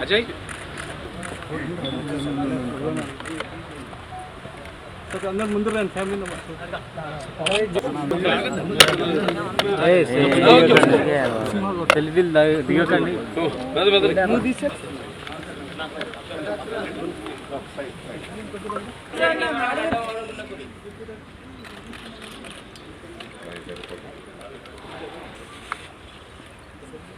అజయ్ అందరు ముందు రండి ఫ్యామిలీ సెల్ఫీలు దిగకండి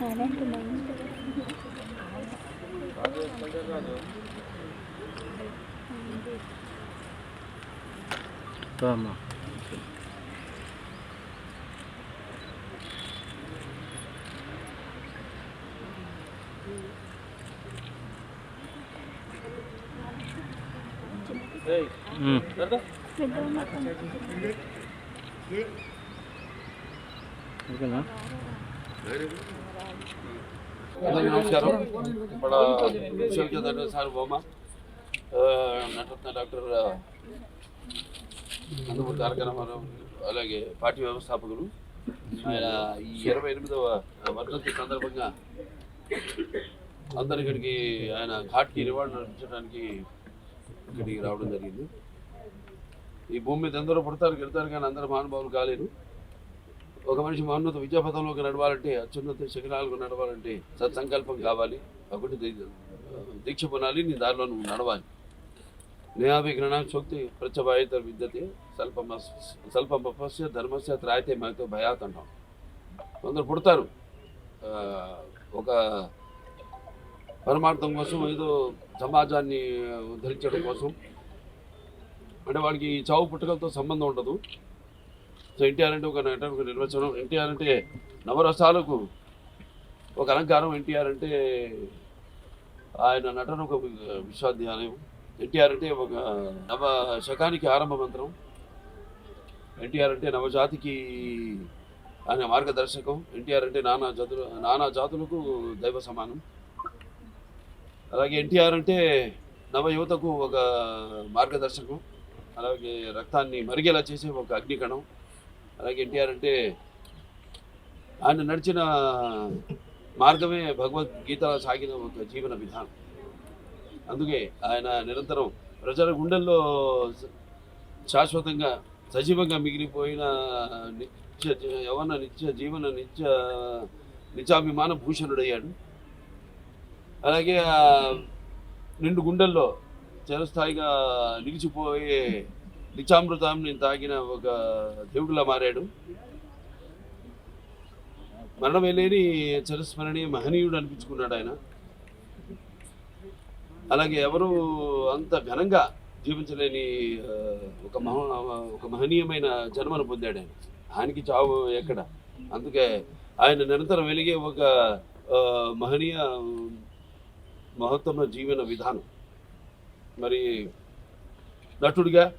మెద మెద అమ్మా ఓకేనా అందరికీ నమస్కారం. మన విశ్వవిద్యాలయ సార్వభౌమ ఆ, డాక్టర్ నందమూరి తారక రామారావు అలాగే పార్టీ వ్యవస్థాపకులు. ఆయన ఈ ఇరవై ఎనిమిదవ వర్ధంతి సందర్భంగా అందరి ఇక్కడికి ఆయన ఘాట్కి రివార్డు అర్పించడానికి ఇక్కడికి రావడం జరిగింది. ఈ భూమి మీద ఎందరో పుడతారు గెలుతారు కానీ అందరూ మహానుభావులు కాలేరు. ఒక మనిషి మహోన్నత విద్యాపథంలోకి నడవాలంటే అత్యున్నత శిఖరాలకు నడవాలంటే సత్సంకల్పం కావాలి. ఒకటి దీక్ష పొనాలి నీ దారిలో నువ్వు నడవాలి. నేహాభి శక్తి ప్రత్యభాయిత విద్యతే స్వల్ప స్వల్పం పపస్య ధర్మస్య త్రాయితే మాతో భయాత్ అంటాం కొందరు పుడతారు. ఒక పరమార్థం కోసం ఏదో సమాజాన్ని ఉద్ధరించడం కోసం. అంటే వాడికి ఈ చావు పుట్టుకలతో సంబంధం ఉండదు. సో ఎన్టీఆర్ అంటే ఒక నట నిర్వచనం. ఎన్టీఆర్ అంటే నవరసాలకు ఒక అలంకారం. ఎన్టీఆర్ అంటే ఆయన నటన ఒక విశ్వాధ్యాలయం విశ్వవిద్యాలయం. ఎన్టీఆర్ అంటే ఒక నవ శకానికి ఆరంభ మంత్రం. ఎన్టీఆర్ అంటే నవజాతికి ఆయన మార్గదర్శకం. ఎన్టీఆర్ అంటే నానా జాతులు నానా జాతులకు దైవ సమానం. అలాగే ఎన్టీఆర్ అంటే నవ యువతకు ఒక మార్గదర్శకం. అలాగే రక్తాన్ని మరిగేలా చేసే ఒక అగ్నికణం. అలాగే ఎన్టీఆర్ అంటే ఆయన నడిచిన మార్గమే భగవద్గీత సాగిన ఒక జీవన విధానం. అందుకే ఆయన నిరంతరం ప్రజల గుండెల్లో శాశ్వతంగా సజీవంగా మిగిలిపోయిన నిత్య యవన నిత్య జీవన నిత్య నిత్యాభిమాన భూషణుడయ్యాడు. అలాగే నిండు గుండెల్లో చిరస్థాయిగా నిలిచిపోయే నిత్యామృతాన్ని తాగిన ఒక దేవుడిలా మారాడు. మరణమే లేని చిరస్మరణీయ మహనీయుడు అనిపించుకున్నాడు ఆయన. అలాగే ఎవరు అంత ఘనంగా జీవించలేని ఒక మహ ఒక మహనీయమైన జన్మను పొందాడు ఆయన. ఆయనకి చావు ఎక్కడ? అందుకే ఆయన నిరంతరం వెలిగే ఒక మహనీయ మహత్తమ జీవన విధానం. మరి నటుడిగా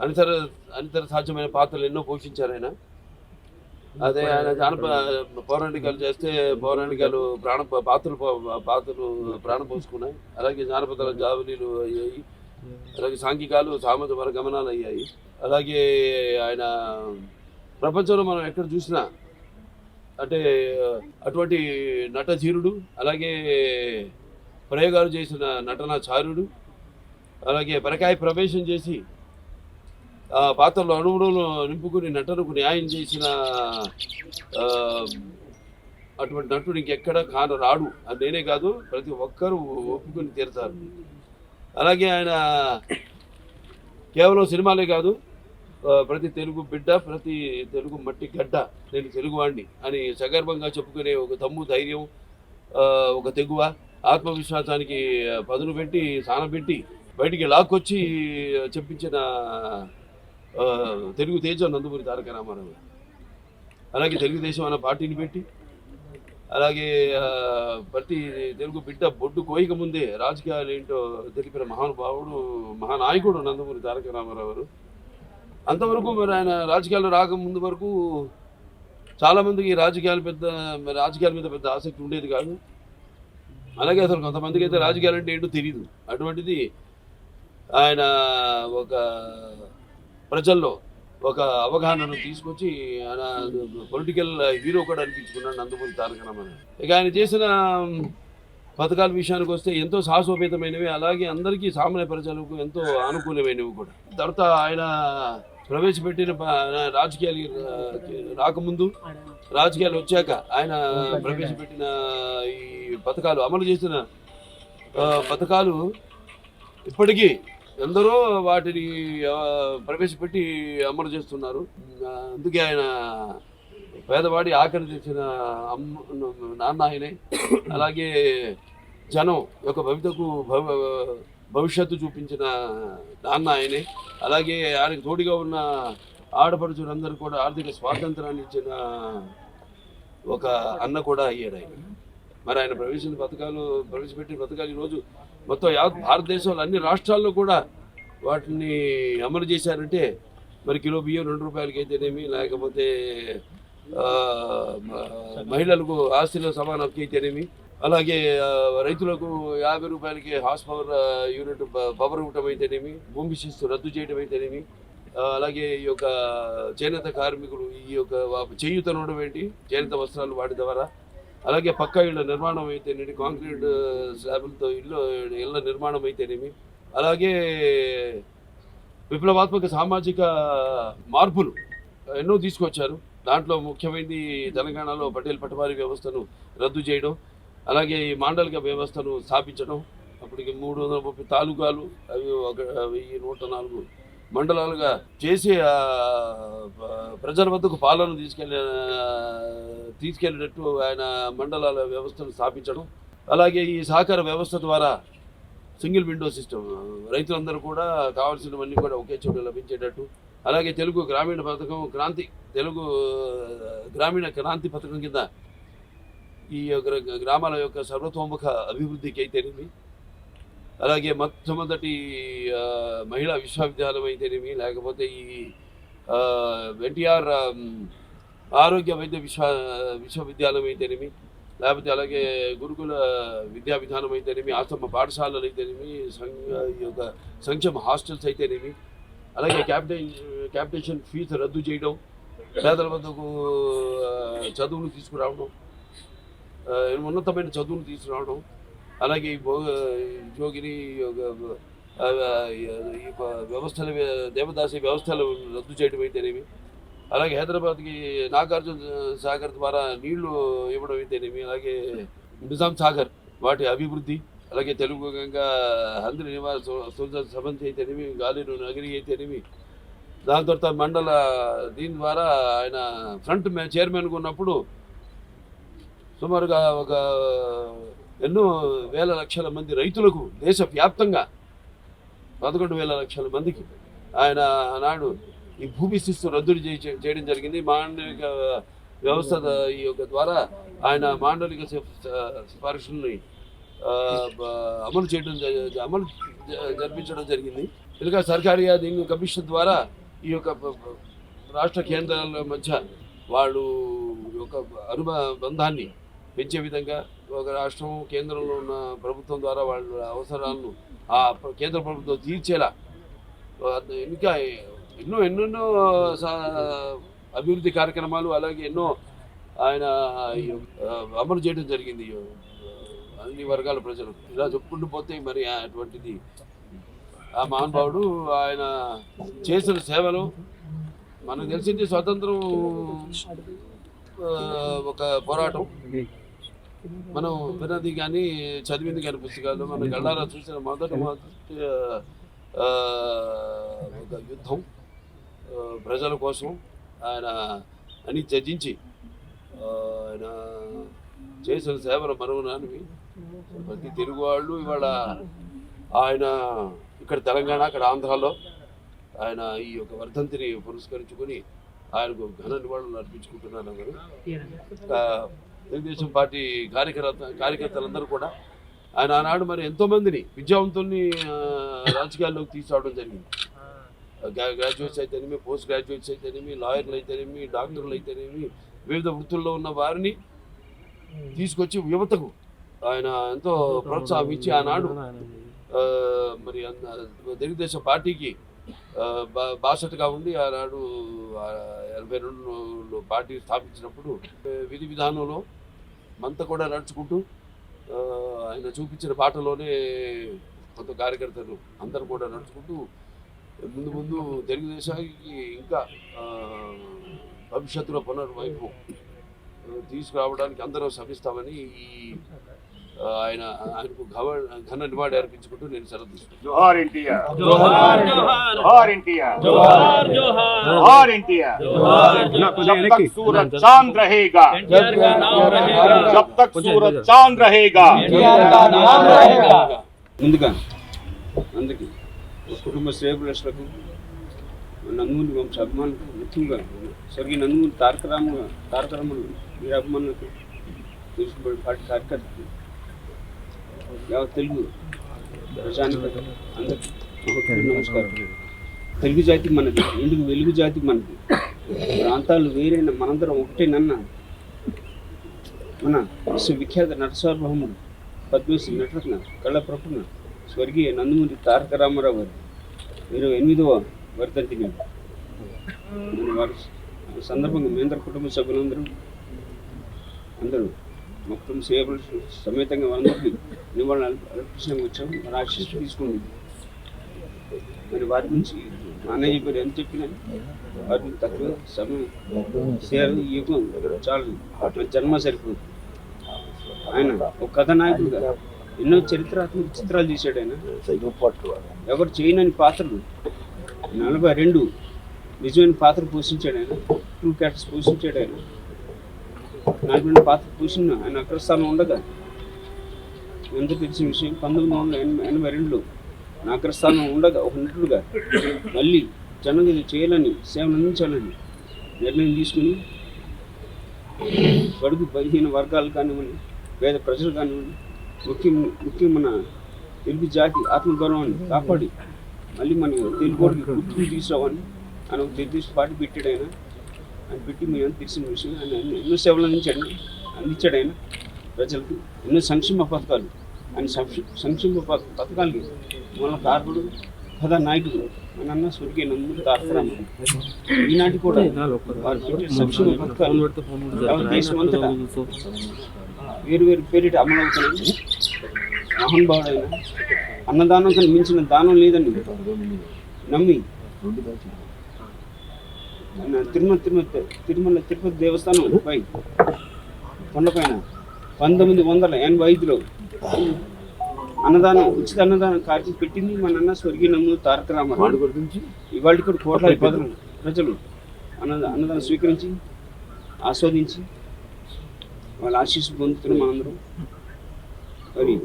అనితర అనితర సాధ్యమైన పాత్రలు ఎన్నో పోషించారు ఆయన. అదే ఆయన జానప పౌరాణికాలు చేస్తే పౌరాణికాలు ప్రాణ పాత్రలు పాత్రలు ప్రాణం పోసుకున్నాయి. అలాగే జానపదాల జావలీలు అయ్యాయి. అలాగే సాంఘికాలు సామాజిక గమనాలు అయ్యాయి. అలాగే ఆయన ప్రపంచంలో మనం ఎక్కడ చూసినా అంటే అటువంటి నటధీరుడు అలాగే ప్రయోగాలు చేసిన నటనాచార్యుడు అలాగే పరకాయ ప్రవేశం చేసి పాత్రలో అనుగుణంలో నింపుకుని నటనకు న్యాయం చేసిన అటువంటి నటుడు ఇంకెక్కడ కాను రాడు. అని నేనే కాదు ప్రతి ఒక్కరూ ఒప్పుకొని తీరుతారు. అలాగే ఆయన కేవలం సినిమాలే కాదు ప్రతి తెలుగు బిడ్డ ప్రతి తెలుగు మట్టి గడ్డ నేను తెలుగువాడిని అని సగర్భంగా చెప్పుకునే ఒక తమ్ము ధైర్యం ఒక తెగువ ఆత్మవిశ్వాసానికి పదును పెట్టి సానబెట్టి బయటికి లాక్కొచ్చి చెప్పించిన ఆ, తెలుగు నందమూరి తారక రామారావు అలాగే తెలుగుదేశం అన్న పార్టీని పెట్టి అలాగే ప్రతి తెలుగు బిడ్డ బొడ్డు కోయిక ముందే రాజకీయాలు ఏంటో తెలిపిన మహానుభావుడు మహానాయకుడు నందమూరి తారక రామారావు గారు. అంతవరకు మరి ఆయన రాజకీయాలు రాకముందు వరకు చాలామందికి రాజకీయాలు పెద్ద రాజకీయాల మీద పెద్ద ఆసక్తి ఉండేది కాదు. అలాగే అసలు కొంతమందికి అయితే రాజకీయాలు అంటే ఏంటో తెలియదు అటువంటిది ఆయన ఒక ప్రజల్లో ఒక అవగాహనను తీసుకొచ్చి ఆయన పొలిటికల్ హీరో కూడా అనిపించుకున్నాడు నందమూరి తారక రామారావు ఇక ఆయన చేసిన పథకాల విషయానికి వస్తే ఎంతో సాహసోపేతమైనవి అలాగే అందరికీ సామాన్య ప్రజలకు ఎంతో అనుకూలమైనవి కూడా. తర్వాత ఆయన ప్రవేశపెట్టిన రాజకీయాలు రాకముందు రాజకీయాలు వచ్చాక ఆయన ప్రవేశపెట్టిన ఈ పథకాలు అమలు చేసిన పథకాలు ఇప్పటికీ ఎందరో వాటిని ప్రవేశపెట్టి అమలు చేస్తున్నారు. అందుకే ఆయన పేదవాడి ఆఖరి తెచ్చిన అమ్మ నాన్న ఆయనే. అలాగే జనం యొక్క భవితకు భవ భవిష్యత్తు చూపించిన నాన్న ఆయనే. అలాగే ఆయనకు తోడుగా ఉన్న ఆడపడుచులందరూ కూడా ఆర్థిక స్వాతంత్రాన్ని ఇచ్చిన ఒక అన్న కూడా అయ్యాడు ఆయన. మరి ఆయన ప్రవేశించిన పథకాలు ప్రవేశపెట్టిన పథకాలు ఈరోజు మొత్తం యావత్ భారతదేశంలో అన్ని రాష్ట్రాల్లో కూడా వాటిని అమలు చేశారంటే మరి కిలో బియ్యం రెండు రూపాయలకి అయితేనేమి లేకపోతే మహిళలకు ఆస్తిలో సమాన హక్కు అయితేనేమి అలాగే రైతులకు యాభై రూపాయలకి హార్స్ పవర్ యూనిట్ పవర్ ఇవ్వటం అయితేనేమి భూమి శిస్తు రద్దు చేయడం అయితేనేమి అలాగే ఈ యొక్క చేనేత కార్మికులు ఈ యొక్క వా- ఏంటి చేనేత వస్త్రాలు వాటి ద్వారా అలాగే పక్కా ఇళ్ళ నిర్మాణం అయితేనేమి కాంక్రీట్ స్లాబులతో ఇల్లు ఇళ్ళ నిర్మాణం అయితేనేమి అలాగే విప్లవాత్మక సామాజిక మార్పులు ఎన్నో తీసుకొచ్చారు. దాంట్లో ముఖ్యమైనది తెలంగాణలో పటేల్ పటవారీ వ్యవస్థను రద్దు చేయడం అలాగే ఈ మాండలిక వ్యవస్థను స్థాపించడం అప్పటికి మూడు వందల ముప్పై తాలూకాలు అవి ఒక వెయ్యి నూట నాలుగు మండలాలుగా చేసి ప్రజల వద్దకు పాలన తీసుకెళ్ళే తీసుకెళ్ళినట్టు ఆయన మండలాల వ్యవస్థను స్థాపించడం అలాగే ఈ సహకార వ్యవస్థ ద్వారా సింగిల్ విండో సిస్టమ్ రైతులందరూ కూడా కావాల్సినవన్నీ కూడా ఒకే చోట లభించేటట్టు అలాగే తెలుగు గ్రామీణ పథకం క్రాంతి తెలుగు గ్రామీణ క్రాంతి పథకం కింద ఈ యొక్క గ్రామాల యొక్క సర్వతోముఖ అభివృద్ధికి అయితేనేమి అలాగే మొట్టమొదటి మహిళా విశ్వవిద్యాలయం అయితేనేమి లేకపోతే ఈ ఎన్టీఆర్ ఆరోగ్య వైద్య విశ్వ విశ్వవిద్యాలయం అయితేనేమి లేకపోతే అలాగే గురుకుల విద్యా విధానం అయితేనేమి ఆశ్రమ పాఠశాలలు అయితేనేమి సంఘ ఈ యొక్క సంక్షేమ హాస్టల్స్ అయితేనేమి అలాగే క్యాపిటే క్యాపిటేషన్ ఫీజు రద్దు చేయడం పేదల వద్దకు చదువులు తీసుకురావడం ఉన్నతమైన చదువులు తీసుకురావడం అలాగే ఈ భో జోగిని ఈ వ్యవస్థల దేవదాసి వ్యవస్థలు రద్దు చేయడం అయితేనేమి అలాగే హైదరాబాద్కి నాగార్జున సాగర్ ద్వారా నీళ్ళు ఇవ్వడం అయితేనేమి అలాగే నిజాం సాగర్ వాటి అభివృద్ధి అలాగే తెలుగు గంగా హంద్రి నివాస సంబంధి అయితే అయితేనేమి గాలిరు నగరి అయితేనేమి దాని తర్వాత మండల దీని ద్వారా ఆయన ఫ్రంట్ చైర్మన్గా ఉన్నప్పుడు సుమారుగా ఒక ఎన్నో వేల లక్షల మంది రైతులకు దేశవ్యాప్తంగా పదకొండు వేల లక్షల మందికి ఆయన ఆనాడు ఈ భూమి శిస్తు రద్దు చేయ- చేయడం జరిగింది. మాండలిక వ్యవస్థ ఈ యొక్క ద్వారా ఆయన మాండలిక సిఫార్సుల్ని అమలు చేయడం అమలు జరిపించడం జరిగింది. ఇంకా సర్కారీ అధీన కమిషన్ ద్వారా ఈ యొక్క రాష్ట్ర కేంద్రాల మధ్య వాళ్ళు ఒక అనుబంధాన్ని పెంచే విధంగా ఒక రాష్ట్రం కేంద్రంలో ఉన్న ప్రభుత్వం ద్వారా వాళ్ళ అవసరాలను ఆ కేంద్ర ప్రభుత్వం తీర్చేలా ఇంకా ఎన్నో ఎన్నెన్నో సా- అభివృద్ధి కార్యక్రమాలు అలాగే ఎన్నో ఆయన అమలు చేయడం జరిగింది. అన్ని వర్గాల ప్రజలు ఇలా చెప్పుకుంటూ పోతే మరి అటువంటిది. ఆ మహానుభావుడు ఆయన చేసిన సేవలు మనకు తెలిసింది స్వతంత్రం ఒక పోరాటం. మనం విన్నది కానీ చదివింది కానీ పుస్తకాలు మనం గళ్ళారా చూసిన మొదటి మొదటి ఒక యుద్ధం ప్రజల కోసం ఆయన అని త్యజించి ఆయన చేసిన సేవలు మరువనానివి. ప్రతి తెలుగు వాళ్ళు ఇవాళ ఆయన ఇక్కడ తెలంగాణ అక్కడ ఆంధ్రాలో ఆయన ఈ యొక్క వర్ధంతిని పురస్కరించుకొని ఆయనకు ఘన నివాళులు అర్పించుకుంటున్నారు అందరూ. తెలుగుదేశం పార్టీ కార్యకర్త కార్యకర్తలందరూ కూడా ఆయన ఆనాడు మరి ఎంతో మందిని విద్యావంతుల్ని రాజకీయాల్లోకి తీసుకురావడం జరిగింది. గ్రా- గ్రాడ్యుయేట్స్ అయితేనేమి పోస్ట్ గ్రాడ్యుయేట్స్ అయితేనేమి లాయర్లు అయితేనేమి డాక్టర్లు అయితేనేమి వివిధ వృత్తుల్లో ఉన్న వారిని తీసుకొచ్చి యువతకు ఆయన ఎంతో ప్రోత్సాహం ఇచ్చి ఆనాడు మరి తెలుగుదేశం పార్టీకి బాసటగా ఉండి ఆనాడు ఎనభై రెండులో పార్టీ స్థాపించినప్పుడు విధి విధానంలో మంత కూడా నడుచుకుంటూ ఆయన చూపించిన బాటలోనే కొంత కార్యకర్తలు అందరూ కూడా నడుచుకుంటూ ముందు ముందు తెలుగుదేశానికి ఇంకా భవిష్యత్తులో పునర్వైపు తీసుకురావడానికి అందరం శ్రమిస్తామని ఈ ఆయన ఆయనకు ఘన నివాళి అర్పించుకుంటూ నేను సెలవు ముందుగా అందుకే కుటుంబ శ్రేయకులకు నందమూరి వంశ అభిమానులకు ముఖ్యంగా స్వర్గీయ నందమూరి తారకరామ తారకరాములు వీరాభిమానులకు తీసుకుబడి పార్టీ కార్యకర్తలు తెలుగు ప్రజానికి. అందరికీ నమస్కారం. తెలుగు జాతి మనది ఎందుకు వెలుగు జాతి మనది? ప్రాంతాలు వేరైన మనందరం ఒకటేనన్న మన విశ్వవిఖ్యాత నటసార్వభౌముడు పద్మశ్రీ నటరత్న కళప్రపున స్వర్గీయ నందమూరి తారక రామారావు గారు. ఇరవై ఎనిమిదవ వర్ధంతిని వారి సందర్భంగా మేందర కుటుంబ సభ్యులందరూ అందరూ మొత్తం సేవలు సమేతంగా వాళ్ళందరికీ నివారణ అర్ప- వచ్చాము మరి ఆశీస్సు తీసుకుంది. మరి వారి గురించి నాన్నయ్య చెప్పారు ఎంత చెప్పినా? వారి తక్కువ సమయం సేవ యుగం చాలు. అటు జన్మ సరిపోదు. ఆయన ఒక కథానాయకుడుగా ఎన్నో చరిత్రాత్మక చిత్రాలు తీశాడు ఆయన. ఎవరు చేయనని పాత్రలు? నలభై రెండు నిజమైన పాత్ర పోషించాడు ఆయన. ట్రూ క్యారెక్టర్స్ పోషించాడు ఆయన. నాలుగు పాత్ర పోషించిన ఆయన అగ్రస్థానం ఉండగా ఎంత తెలిసిన విషయం? పంతొమ్మిది వందల ఎనభై ఎనభై రెండులో నా అగ్రస్థానం ఉండగా ఒక నటుడుగా మళ్ళీ జనగతి చేయాలని సేవలు అందించాలని నిర్ణయం తీసుకుని బడుగు బలహీన వర్గాలు కానివ్వండి పేద ప్రజలు కానివ్వండి ముఖ్యం ముఖ్యం మన తెలుగు జాతి ఆత్మగౌరవాన్ని కాపాడి మళ్ళీ మన తెలుగు గుర్తులు గుర్తుకు తీసుకురావని ఆయన ఒక తెలుగు పార్టీ పెట్టాడు ఆయన. ఆయన పెట్టి మేము తెలిసిన విషయం ఆయన ఎన్నో- ఎన్నో సేవలు అందించాడు అందించాడు ఆయన ప్రజలకు ఎన్నో సంక్షేమ పథకాలు ఆయన సంక్షేమ పథ- పథకాలకి మన కారకుడు కథా నాయకుడు మన అన్న స్వర్గీయ నందమూరి తారకరామారావు ఈనాటి కూడా వారు పెట్టే సంక్షేమ పథకాలు యావత్ వేరు వేరు పేరిట అమలవుతున్నాయి. మహానుభావుడైన అన్నదానం కన్నా మించిన దానం లేదని నమ్మి ఆయన తిరుమల తిరుమల తిరుమల తిరుపతి దేవస్థానం పై కొండపైన పంతొమ్మిది వందల ఎనభై ఐదులో అన్నదానం ఉచిత అన్నదానం కార్యక్రమం పెట్టింది. మన అన్న స్వర్గీయ నమ్ము తారక రామారావు. ఇవాళ కూడా కోట్లాది ప్రజలు ప్రజలు అన్న అన్నదానం స్వీకరించి ఆస్వాదించి వాళ్ళ ఆశీస్సు పొందుతున్నాం మనందరం. మరి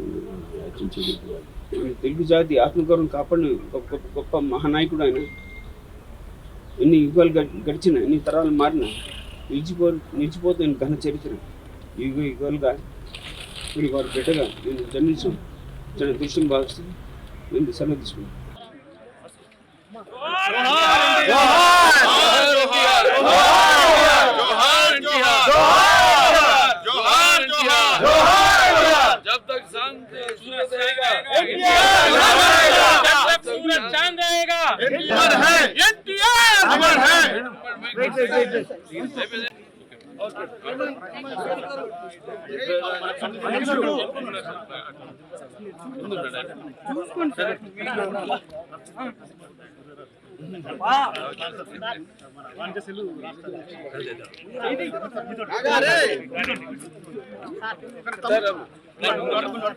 తెలుగు జాతి ఆత్మగౌరవం కాపాడిన గొప్ప గొప్ప గొప్ప మహానాయకుడు ఆయన. ఎన్ని యుగాలు గడి- గడిచిన ఎన్ని తరాలు మారిన నిలిచిపో నిలిచిపోతున్న ఘన చరిత్ర. యుగ యుగాలుగా మరి వారి బిడ్డగా నేను జన్మించడం చాలా దృష్టిని భావిస్తూ నేను సెలవు తీసుకున్నాను जब तक शांत सूरज रहेगा जब तक सूरज चांद रहेगा अमर है చూసుకోండి సార్.